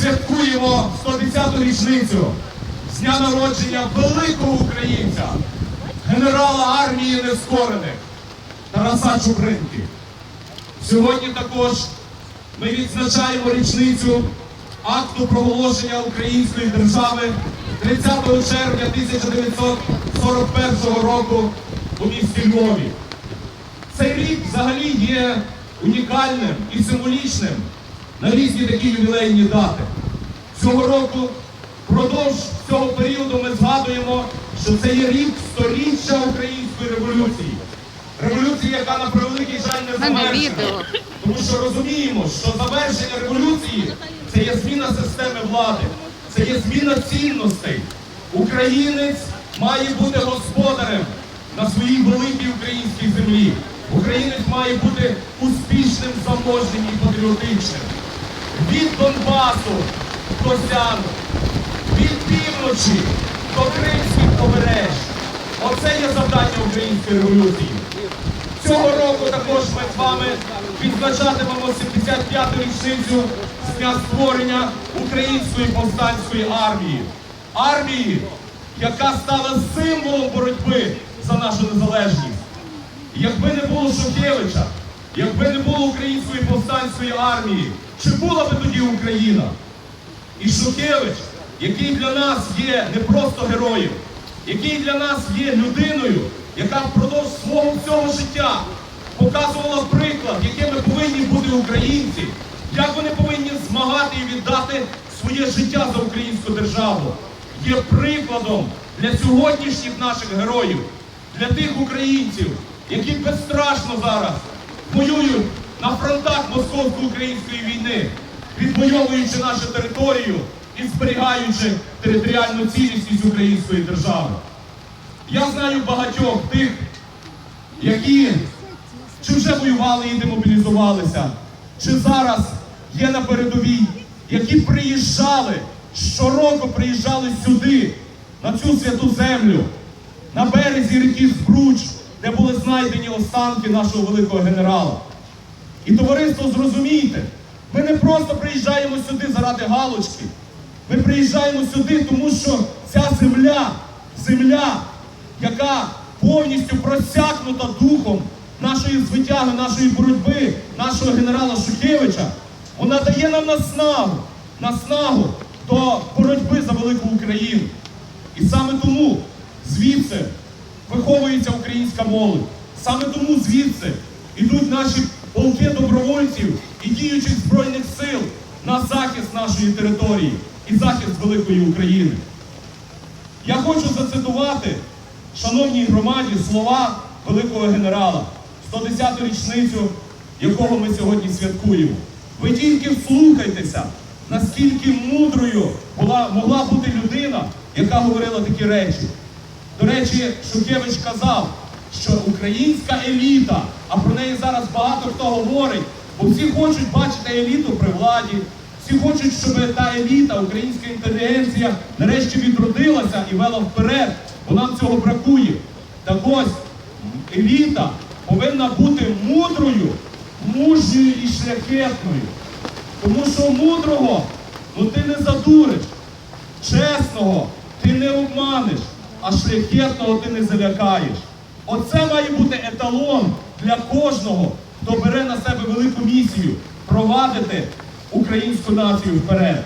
святкуємо 110-ту річницю з дня народження великого українця, генерала армії нескорених Тараса Чупринки. Сьогодні також ми відзначаємо річницю акту проголошення української держави 30 червня 1941 року у місті Львові. Цей рік взагалі є унікальним і символічним на різні такі ювілейні дати. Цього року, впродовж цього періоду, ми згадуємо, що це є рік сторіччя української революції. Революції, яка на превеликий жаль не завершена. Тому що розуміємо, що завершення революції це є зміна системи влади, це є зміна цінностей. Українець має бути господарем на своїй великій українській землі. Українець має бути успішним, заможним і патріотичним. Від Донбасу до Сяну, від півночі до Кримських побереж. Оце є завдання української революції. Цього року також ми з вами відзначатимемо 75-ту річницю з дня створення Української повстанської армії. Армії, яка стала символом боротьби за нашу незалежність. Якби не було Шухевича, якби не було Української повстанської армії, чи була би тоді Україна? І Шухевич, який для нас є не просто героєм, який для нас є людиною, яка впродовж свого всього життя показувала приклад, якими повинні бути українці, як вони повинні змагати і віддати своє життя за українську державу, є прикладом для сьогоднішніх наших героїв, для тих українців, які безстрашно зараз воюють на фронтах московсько-української війни, відвоюючи нашу територію і зберігаючи територіальну цілісність української держави. Я знаю багатьох тих, які чи вже воювали і демобілізувалися, чи зараз є на передовій, які приїжджали, щороку приїжджали сюди, на цю святу землю, на березі ріки Збруч, де були знайдені останки нашого великого генерала. І товариство, зрозумійте, ми не просто приїжджаємо сюди заради галочки. Ми приїжджаємо сюди, тому що ця земля, земля, яка повністю просякнута духом нашої звитяги, нашої боротьби, нашого генерала Шухевича, вона дає нам наснагу, наснагу до боротьби за велику Україну. І саме тому звідси виховується українська молодь. Саме тому звідси йдуть наші полки добровольців і діючих збройних сил на захист нашої території і захист великої України. Я хочу зацитувати, шановній громаді, слова великого генерала, 110-ту річницю, якого ми сьогодні святкуємо. Ви тільки вслухайтеся, наскільки мудрою була, могла бути людина, яка говорила такі речі. До речі, Шухевич казав, що українська еліта, а про неї зараз багато хто говорить, бо всі хочуть бачити еліту при владі, всі хочуть, щоб та еліта, українська інтелігенція нарешті відродилася і вела вперед, бо нам цього бракує. Так ось еліта повинна бути мудрою, мужньою і шляхетною. Тому що мудрого ну ти не задуриш, чесного ти не обманеш, а шляхетного ти не залякаєш. Оце має бути еталон для кожного, хто бере на себе велику місію провадити українську націю вперед.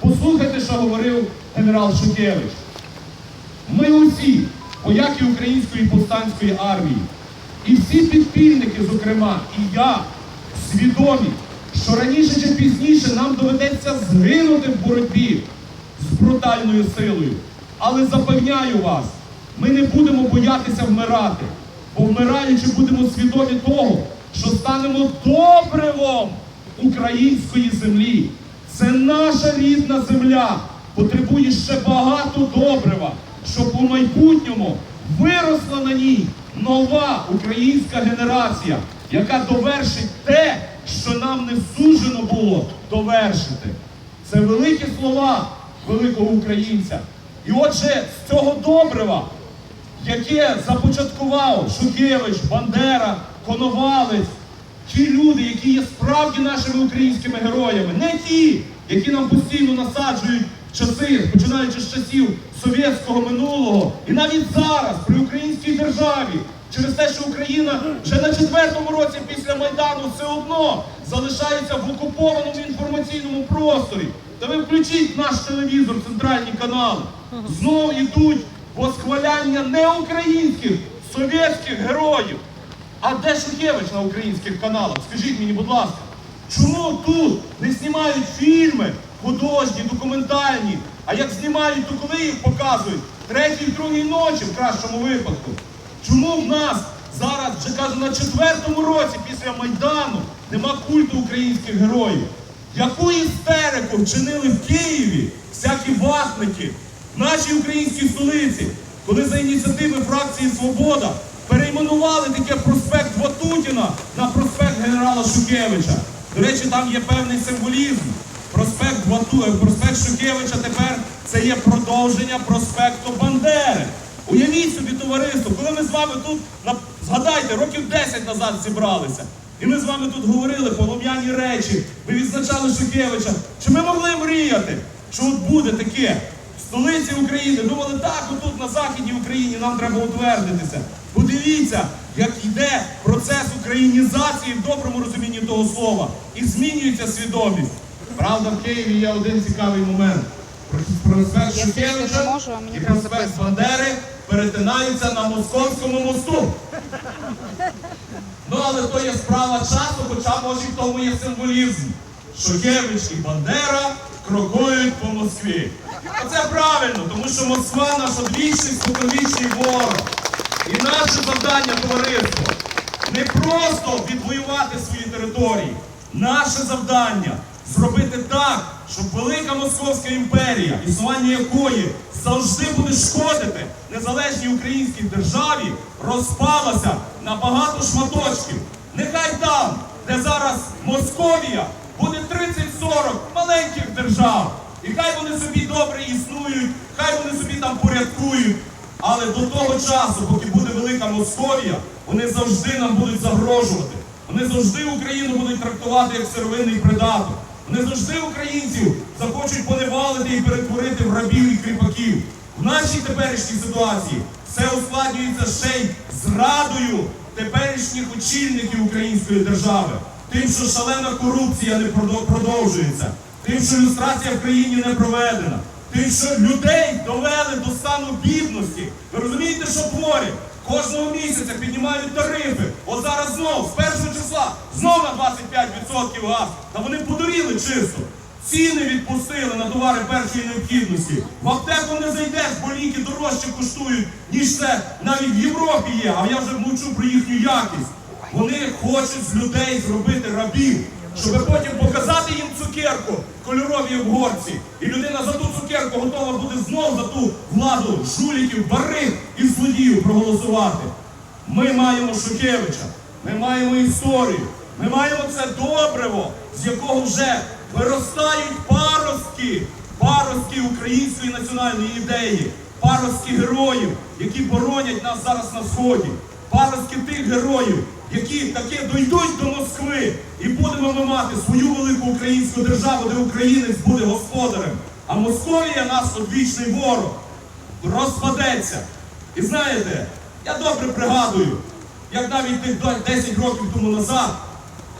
Послухайте, що говорив генерал Шухевич. Ми усі, вояки української повстанської армії, і всі підпільники, зокрема, і я, свідомі, що раніше чи пізніше нам доведеться згинути в боротьбі з брутальною силою. Але запевняю вас, ми не будемо боятися вмирати, бо будемо свідомі того, що станемо добривом української землі. Це наша рідна земля, потребує ще багато добрива, щоб у майбутньому виросла на ній нова українська генерація, яка довершить те, що нам не сужено було довершити. Це великі слова великого українця. І отже, з цього добрива, яке започаткував Шухевич, Бандера, Коновалець, ті люди, які є справді нашими українськими героями, не ті, які нам постійно насаджують часи, починаючи з часів совєтського минулого, і навіть зараз при українській державі, через те, що Україна вже на четвертому році після Майдану все одно залишається в окупованому інформаційному просторі. Та ви включіть наш телевізор, центральні канали. Знову йдуть восхваляння не українських, совєтських героїв. А де Шухевич на українських каналах? Скажіть мені, будь ласка, чому тут не знімають фільми художні, документальні? А як знімають, то коли їх показують? Третій, другій ночі в кращому випадку. Чому в нас зараз, вже кажу, на четвертому році після Майдану нема культу українських героїв? Яку істерику вчинили в Києві всякі ватники в нашій українській столиці, коли за ініціативи фракції Свобода перейменували таке проспект Ватутіна на проспект генерала Шукевича. До речі, там є певний символізм. Проспект Вату... е, проспект Шукевича тепер це є продовження проспекту Бандери. Уявіть собі, товариство, коли ми з вами тут, згадайте, років 10 назад зібралися. І ми з вами тут говорили полум'яні речі. Ми відзначали Шукевича. Чи ми могли мріяти, що от буде таке столиці України? Думали, так, отут на західній Україні нам треба утвердитися. Подивіться, як йде процес українізації в доброму розумінні того слова. І змінюється свідомість. Правда, в Києві є один цікавий момент. Проспект Шухевича і проспект. Бандери перетинаються на Московському мосту. Ну, але то є справа часу, хоча може і в тому є символізм. Шухевич і Бандера крокують по Москві. Оце правильно, тому що Москва наш одвічний, споконвічний ворог. І наше завдання, товариство, не просто відвоювати свої території. Наше завдання зробити так, щоб велика Московська імперія, існування якої завжди буде шкодити незалежній українській державі, розпалася на багато шматочків. Нехай там, де зараз Московія, буде 30-40 маленьких держав. І хай вони собі добре існують, хай вони собі там порядкують. Але до того часу, поки буде велика Московія, вони завжди нам будуть загрожувати. Вони завжди Україну будуть трактувати як сировинний придаток. Вони завжди українців захочуть поневалити і перетворити в рабів і кріпаків. В нашій теперішній ситуації все ускладнюється ще й зрадою теперішніх очільників української держави. Тим, що шалена корупція не продовжується, тим, що люстрація в країні не проведена, тим, що людей довели до стану бідності. Ви розумієте, що творять? Кожного місяця піднімають тарифи. От зараз знов, з першого числа, знов на 25% газ. Та вони подуріли чисто. Ціни відпустили на товари першої необхідності. В аптеку не зайдеш, бо ліки дорожче коштують, ніж це навіть в Європі є. А я вже мовчу про їхню якість. Вони хочуть з людей зробити рабів, щоб потім показати їм цукерку в кольоровій обгорці. І людина за ту цукерку готова буде знов за ту владу жуліків, бариг і злодіїв проголосувати. Ми маємо Шухевича, ми маємо історію, ми маємо це добриво, з якого вже виростають паростки, паростки української національної ідеї, паростки героїв, які боронять нас зараз на сході, паростки тих героїв, які таки дойдуть до Москви, і будемо ми мати свою велику українську державу, де українець буде господарем. А Московія нас одвічний ворог розпадеться. І знаєте, я добре пригадую, як навіть тих 10 років тому назад,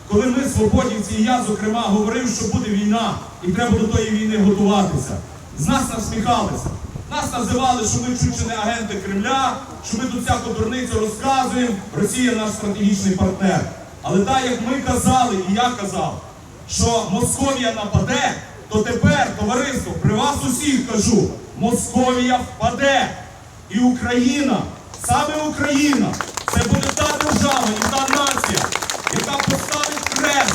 коли ми, свободівці, і я, зокрема, говорив, що буде війна, і треба до тої війни готуватися. З нас насміхалися. Нас називали, що ми не агенти Кремля, що ми тут всяку дурницю розказуємо, Росія наш стратегічний партнер. Але так, як ми казали, і я казав, що Московія нападе, то тепер, товариство, при вас усіх кажу, Московія впаде. І Україна, саме Україна, це буде та держава і та нація, яка поставить хрест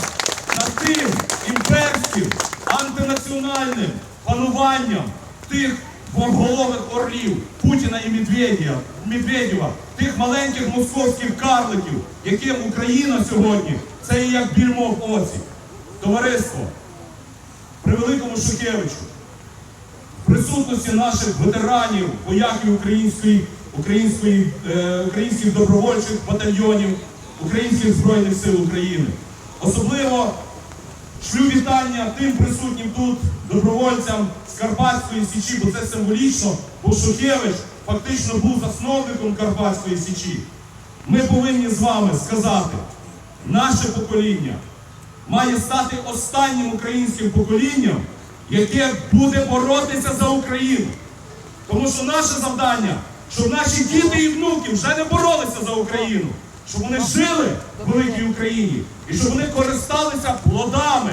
над тим імперським, антинаціональним пануванням тих двоголових орлів Путіна і Медведєва, Медведєва, тих маленьких московських карликів, яким Україна сьогодні це є як більмо в оці. Товариство, при великому Шухевичу, в присутності наших ветеранів, вояків української, української, е, українських добровольчих батальйонів, українських збройних сил України. Особливо шлю вітання тим присутнім тут добровольцям з Карпатської Січі, бо це символічно, бо Шухевич фактично був засновником Карпатської Січі. Ми повинні з вами сказати, наше покоління має стати останнім українським поколінням, яке буде боротися за Україну. Тому що наше завдання, щоб наші діти і внуки вже не боролися за Україну, щоб вони жили в великій Україні і щоб вони користалися плодами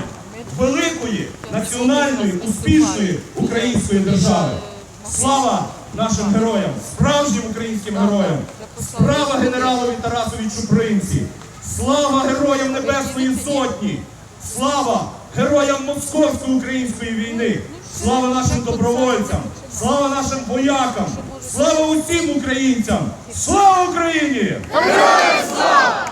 великої національної успішної української держави. Слава нашим героям, справжнім українським героям! Слава генералові Тарасові Чупринці! Слава героям Небесної Сотні! Слава героям Московсько-української війни! Слава нашим добровольцям! Слава нашим воякам! Слава усім українцям! Слава Україні! Героям слава!